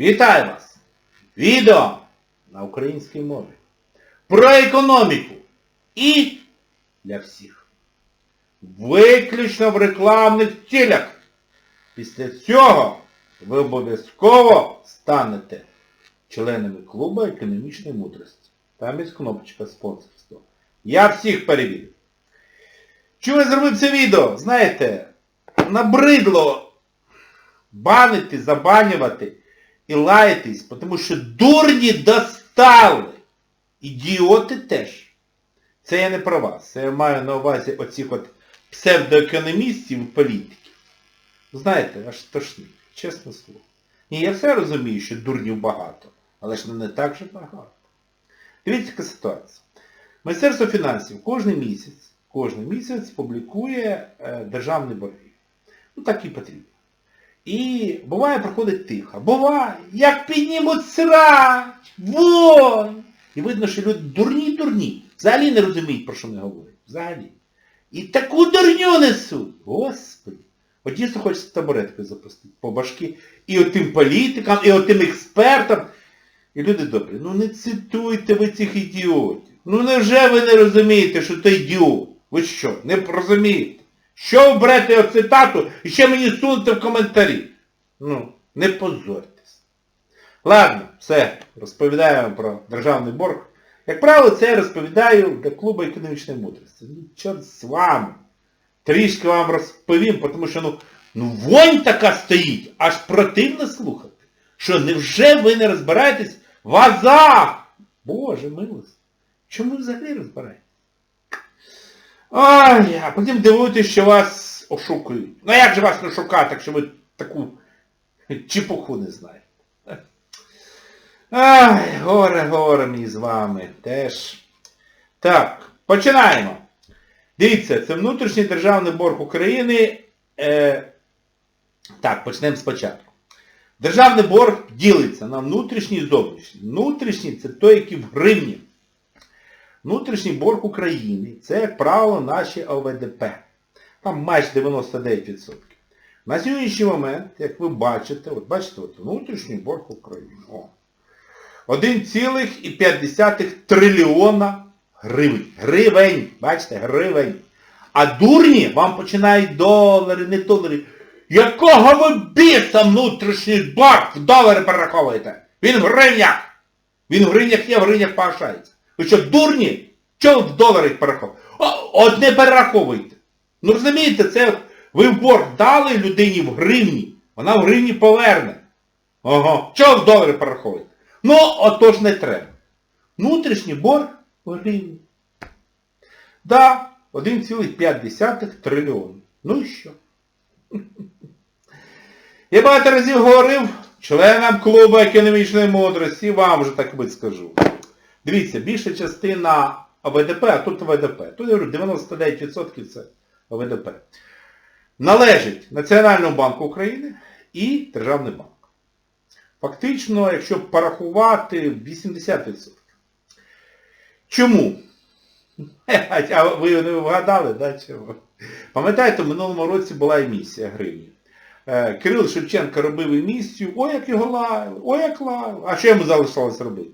Вітаю вас! Відео на українській мові. Про економіку. І для всіх. Виключно в рекламних цілях. Після цього ви обов'язково станете членами клубу економічної мудрості. Там є кнопочка спонсорства. Я всіх перевірю. Чому я зробив це відео? Знаєте, набридло банити, забанювати і лаятись, тому що дурні достали. Ідіоти теж. Це я не про вас. Це я маю на увазі оцих от псевдоекономістів і політиків. Знаєте, аж тошнить, чесне слово. Ні, я все розумію, що дурнів багато, але ж не так же багато. Дивіться, яка ситуація. Міністерство фінансів кожен місяць, кожен місяць публікує е, державні борги. Ну так і потрібно. І буває проходить тихо. Буває, як піднімуть срач, вон! І видно, що люди дурні-дурні. Взагалі не розуміють, про що вони говорять. Взагалі. І таку дурню несуть. Господи. От дійсно хочеться табуреткою запустити по башки. І отим політикам, і отим експертам. І люди добрі, ну не цитуйте ви цих ідіотів. Ну невже ви не розумієте, що то ідіот? Ви що, не розумієте? Що ви берете його цитату і ще мені сунете в коментарі? Ну, не позорьтесь. Ладно, все, розповідаю вам про державний борг. Як правило, це я розповідаю для клубу економічної мудрості. Ну, чорт з вами. Трішки вам розповім, тому що ну, ну вонь така стоїть, аж противно слухати. Що невже ви не розбираєтесь в азах? Боже милость. Чому взагалі розбираєтесь? Ой, а потім дивуєтесь, що вас ошукують. Ну як же вас не шукати, якщо ви таку чепуху не знаєте? Ай, горе, горе мені з вами теж. Так, починаємо. Дивіться, це внутрішній державний борг України. Е, так, почнемо спочатку. Державний борг ділиться на внутрішній і зовнішній. Внутрішній це той, який в гривні. Внутрішній борг України це, як правило, наші ОВДП. Там майже 99%. На сьогоднішній момент, як ви бачите, от бачите, от внутрішній борг України. 1,5 трильйона гривень. Гривень. Бачите, гривень. А дурні вам починають долари, не долари. Якого ви біса внутрішній борг в долари перераховуєте? Він в гривнях. Він в гривнях є, в гривнях погашається. Ви що, дурні? Чого в доларах перераховуєте? От не перераховуйте. Ну розумієте, це ви в борг дали людині в гривні. Вона в гривні поверне. Ага. Чого в долари перераховуєте? Ну, отож не треба. Внутрішній борг в гривні. Да, 1,5 трильйон. Ну і що? Я багато разів говорив членам клубу економічної мудрості, вам вже так би скажу. Дивіться, більша частина ОВДП, а тут ОВДП. Тут я говорю, 99% це ОВДП. Належить Національному банку України і Державний банк. Фактично, якщо порахувати, 80%. Чому? А ви не вгадали, да, чого? Пам'ятаєте, в минулому році була емісія гривні. Е, Кирил Шевченко робив емісію, ой, як його лаяли, ой, як лаяли. А що йому залишилось робити?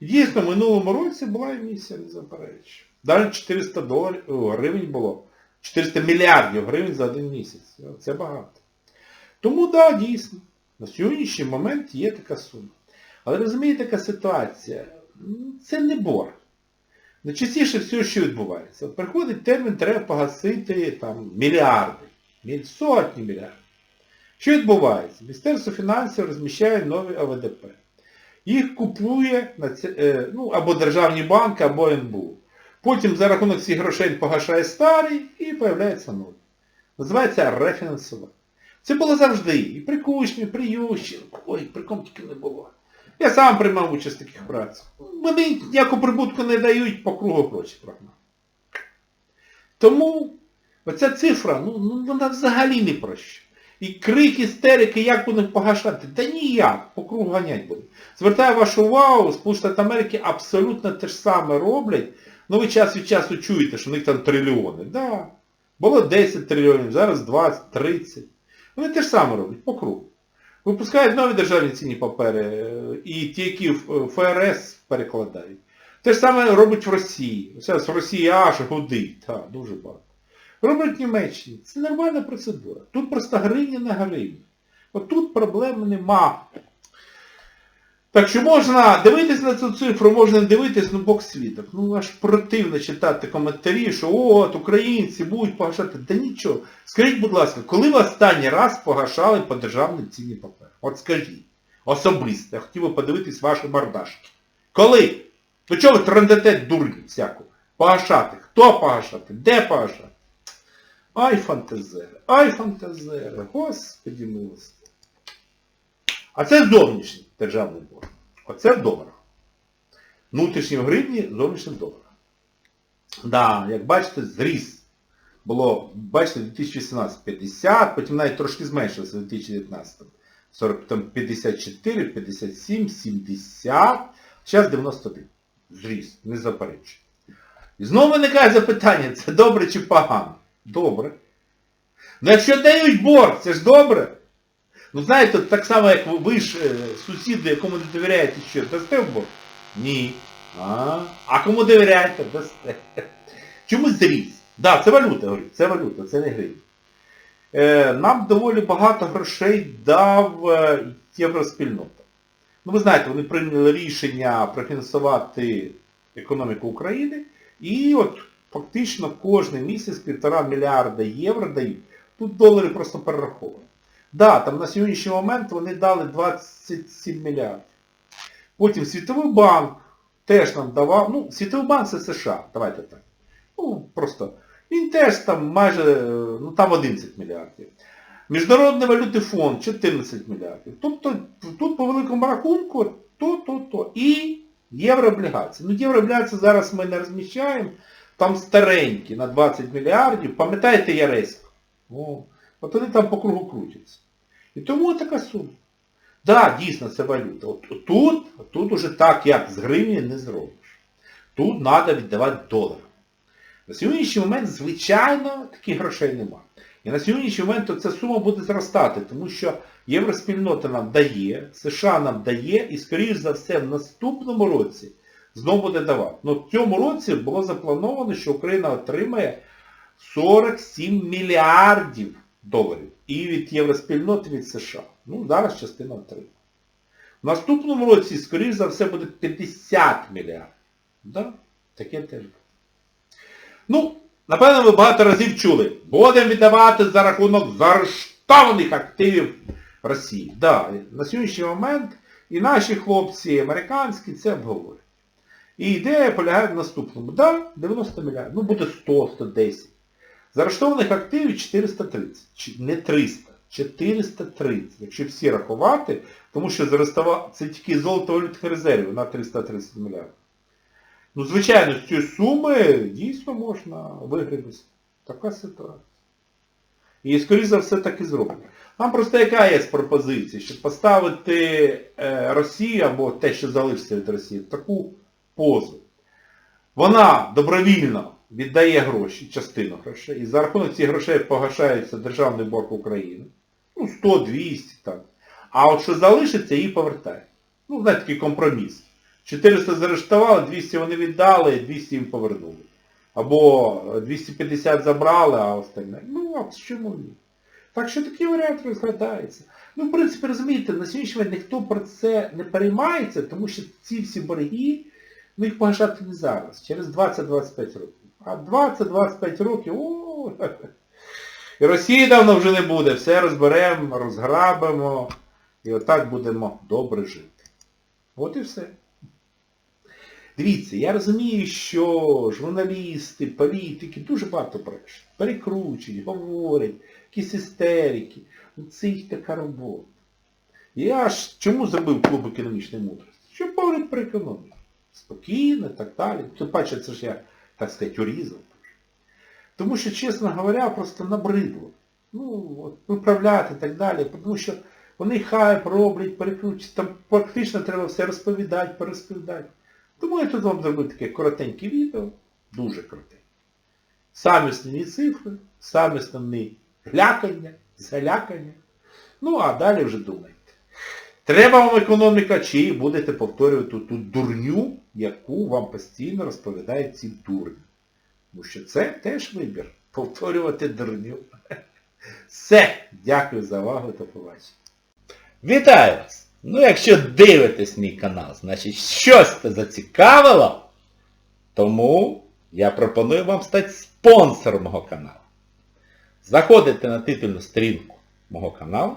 Дійсно, в минулому році була емісія, не заперечую. Навіть 400 доларів, гривень було. 400 мільярдів гривень за один місяць. Це багато. Тому так, да, дійсно. На сьогоднішній момент є така сума. Але розумієте, така ситуація? Це не борг. Найчастіше все, що відбувається. Приходить термін, треба погасити там, мільярди, сотні мільярдів. Що відбувається? Міністерство фінансів розміщає нові ОВДП. Їх купує ну, або Державні банки, або НБУ. Потім за рахунок цих грошей погашає старий і з'являється новий. Називається рефінансування. Це було завжди. І при Кучмі, при Ющенку. Ой, при кому тільки не було. Я сам приймав участь в таких працях. Вони ніяку прибутку не дають, по кругу гроші прогнав. Тому оця цифра, ну, ну вона взагалі не про що. І крики, істерики, як будемо погашати? Та ніяк, по кругу ганять будуть. Звертаю вашу увагу, Сполучені Америки абсолютно те ж саме роблять. Ну ви час від часу чуєте, що в них там трильйони. Да. Було 10 трильйонів, зараз 20, 30. Вони те ж саме роблять, по кругу. Випускають нові державні цінні папери, е, і ті, які в ФРС перекладають. Те ж саме робить в Росії. Зараз в Росії аж гудить, так, дуже багато. Роблять в Німеччині. Це нормальна процедура. Тут просто гривня на гривні. От тут проблем нема. Так що можна дивитись на цю цифру, можна дивитись, ну бок світок. Ну аж противно читати коментарі, що от українці будуть погашати. Да нічого. Скажіть, будь ласка, коли ви останній раз погашали по державним цінні папери? От скажіть. Особисто. Я хотів би подивитись ваші мордашки. Коли? То чого ви трендете дурні всяку? Погашати. Хто погашати? Де погашати? Ай фантазери, ай фантазери, господі милості. А це зовнішній державний борг. Оце в доларах. Внутрішні в гривні, зовнішні в доларах. Да, як бачите, зріс. Було, бачите, 2018 50, потім навіть трошки зменшилося в 2019. 40, там 54, 57, 70, зараз 91. Зріс, не заперечую. І знову виникає запитання, це добре чи погано? Добре. Ну якщо дають борг, це ж добре. Ну знаєте, так само, як ви, ж е, сусіди, якому не довіряєте, що, дасте в борг? Ні. А, а кому довіряєте? Дасте. Чому зріс? Так, да, це валюта, говорю, це валюта, це не гривня. Е, нам доволі багато грошей дав е, євроспільнота. Ну ви знаєте, вони прийняли рішення профінансувати економіку України і от фактично кожен місяць півтора мільярда євро дають. Тут долари просто перераховані. Да, там на сьогоднішній момент вони дали 27 мільярдів. Потім Світовий банк теж нам давав, ну, Світовий банк це США, давайте так. Ну, просто. Він теж там майже, ну там 11 мільярдів. Міжнародний валютний фонд 14 мільярдів. Тобто тут по великому рахунку то, то, то. І єврооблігації. Ну єврооблігації зараз ми не розміщаємо. Там старенькі на 20 мільярдів. Пам'ятаєте Яресько? О, от вони там по кругу крутяться. І тому така сума. Так, да, дійсно, це валюта. От тут, тут уже так, як з гривні не зробиш. Тут треба віддавати долар. На сьогоднішній момент, звичайно, таких грошей немає. І на сьогоднішній момент ця сума буде зростати, тому що євроспільнота нам дає, США нам дає і, скоріш за все, в наступному році знову буде давати. Ну в цьому році було заплановано, що Україна отримає 47 мільярдів доларів. І від євроспільноти, від США. Ну, зараз частина отримає. В наступному році, скоріш за все, буде 50 мільярдів. Да? Таке теж. Ну, напевно, ви багато разів чули. Будемо віддавати за рахунок заарештованих активів Росії. Да, на сьогоднішній момент і наші хлопці, і американські, це обговорюють. І ідея полягає в наступному. Да, 90 мільярдів. Ну, буде 100, 110. Заарештованих активів 430. Не 300. 430. Якщо всі рахувати, тому що заарештував це тільки золото валютних резервів на 330 мільярдів. Ну, звичайно, з цієї суми дійсно можна вигребити. Така ситуація. І, скоріш за все, так і зроблено. Нам просто яка є пропозиція, щоб поставити е, Росію або те, що залишиться від Росії, в таку позу. Вона добровільно віддає гроші, частину грошей, і за рахунок цих грошей погашається державний борг України. Ну, 100-200 так. А от що залишиться, її повертає. Ну, знаєте, такий компроміс. 400 заарештували, 200 вони віддали, 200 їм повернули. Або 250 забрали, а остальне. Ну, а чому ні? Так що такий варіант розглядається. Ну, в принципі, розумієте, на сьогоднішній момент ніхто про це не переймається, тому що ці всі борги, ну їх погашати не зараз, через 20-25 років. А 20-25 років, о, і Росії давно вже не буде, все розберемо, розграбимо, і отак будемо добре жити. От і все. Дивіться, я розумію, що журналісти, політики дуже багато брешуть, перекручують, говорять, якісь істерики. Ну, Це їх така робота. Я ж чому зробив клуб економічної мудрості? Щоб говорити про економіку. Спокійно, і так далі. Тим паче, це ж я, так сказати, урізав. Тому що, чесно говоря, просто набридло. Ну, от, виправляти і так далі. Тому що вони хайп роблять, перекручують, там практично треба все розповідати, пересповідати. Тому я тут вам зробив таке коротеньке відео, дуже коротеньке. Самі основні цифри, самі основні глякання, залякання. Ну а далі вже думайте. Треба вам економіка, чи будете повторювати ту дурню, яку вам постійно розповідають ці дурні. Тому що це теж вибір. Повторювати дурню. Все. Дякую за увагу. До побачення. Вітаю вас! Ну, якщо дивитесь мій канал, значить щось це зацікавило, тому я пропоную вам стати спонсором мого каналу. Заходите на титульну сторінку мого каналу,